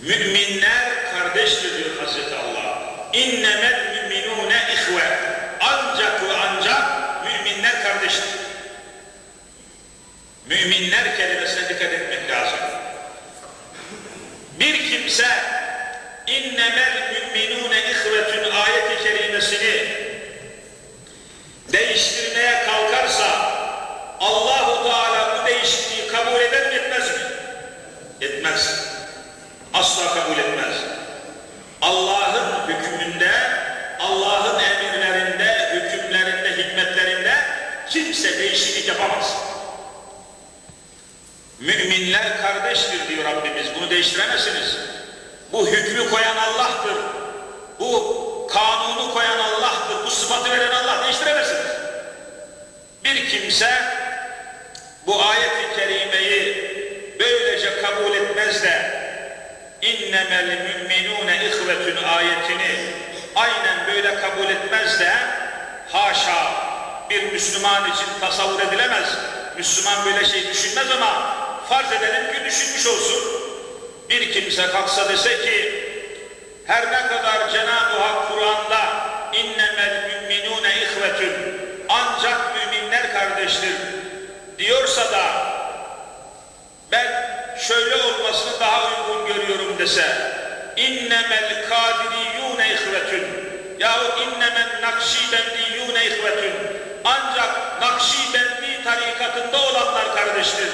Müminler kardeştir diyor Hazreti Allah. İnnemel müminune ihve. Ancak ve ancak müminler kardeştir. Müminler kelimesine dikkat etmek lazım. Bir kimse innemel müminune ihvetün ayeti kelimesini değiştirmeye kalkarsa Allahu Teala bu değişikliği kabul eder mi etmez mi? Etmez. Asla kabul etmez. Allah'ın hükmünde, Allah'ın emirlerinde, hükümlerinde, hikmetlerinde kimse değişiklik yapamaz. Müminler kardeştir diyor Rabbimiz. Bunu değiştiremezsiniz. Bu hükmü koyan Allah'tır. Bu kanunu koyan Allah'tır. Bu sıfatı veren Allah değiştiremezsiniz. Bir kimse bu ayet-i kerimeyi böylece kabul etmez de innemel müminune ihvetün ayetini aynen böyle kabul etmez de haşa bir Müslüman için tasavvur edilemez. Müslüman böyle şey düşünmez ama farz edelim ki düşünmüş olsun. Bir kimse kalksa dese ki her ne kadar Cenab-ı Hak Kur'an'da innemel müminune ihvetün ancak müminler kardeştir diyorsa da ben şöyle olmasını daha uygun görüyorum dese innemel kadiriyune ihvetün yahut innemel nakşibendiyune ihvetün ancak nakşibendi tarikatında olanlar kardeştir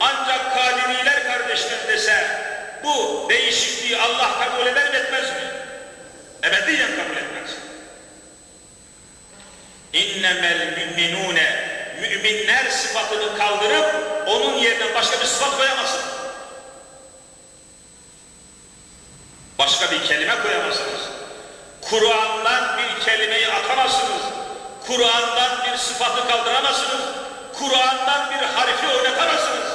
ancak kadiriler kardeştir dese bu değişikliği Allah kabul eder mi etmez mi? Ebediyen kabul etmez. İnnemel müminune müminler sıfatını kaldırıp onun yerine başka bir sıfat koyamazsın. Başka bir kelime koyamazsınız. Kur'an'dan bir kelimeyi atamazsınız. Kur'an'dan bir sıfatı kaldıramazsınız. Kur'an'dan bir harfi oynatamazsınız.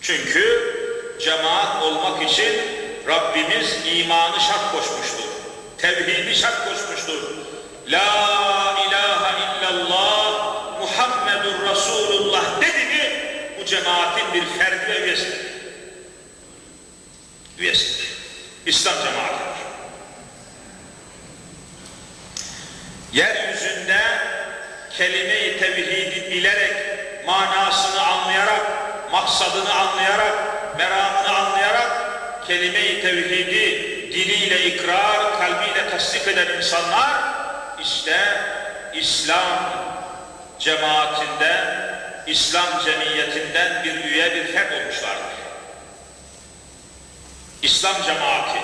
Çünkü cemaat olmak için Rabbimiz imanı şart koşmuştur. Tevhidi şart koşmuştur. La ilahe illallah Muhammedur Resulullah dedi mi bu cemaatin bir ferdi ve. Üyesidir. İslam cemaatidir. Yeryüzünde kelime-i tevhidi bilerek, manasını anlayarak, maksadını anlayarak, meramını anlayarak kelime-i tevhidi diliyle ikrar, kalbiyle tasdik eden insanlar işte İslam cemaatinden, İslam cemiyetinden bir üye bir fert olmuşlardır. İslam cemaati.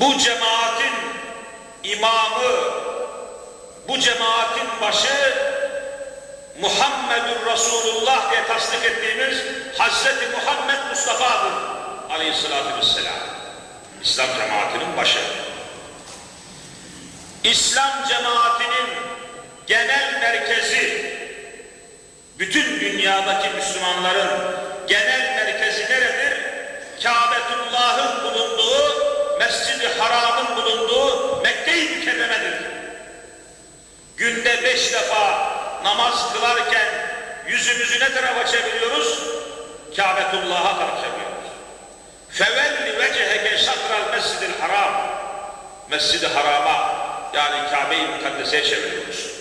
Bu cemaatin imamı, bu cemaatin başı Muhammedur Resulullah diye tasdik ettiğimiz Hazreti Muhammed Mustafa'dır aleyhissalatü vesselam. İslam cemaatinin başı. İslam cemaatinin genel merkezi, bütün dünyadaki Müslümanların genel merkezi? Kâbetullah'ın bulunduğu, Mescid-i Haram'ın bulunduğu Mekke-i Mükerreme'dir. Günde beş defa namaz kılarken yüzümüzü ne tarafa çeviriyoruz? Kâbetullah'a taraf çeviriyoruz. Fevelli veceheke şatral mescid-i haram. Mescid-i harama yani Kabe-i Mukaddes'e çeviriyoruz.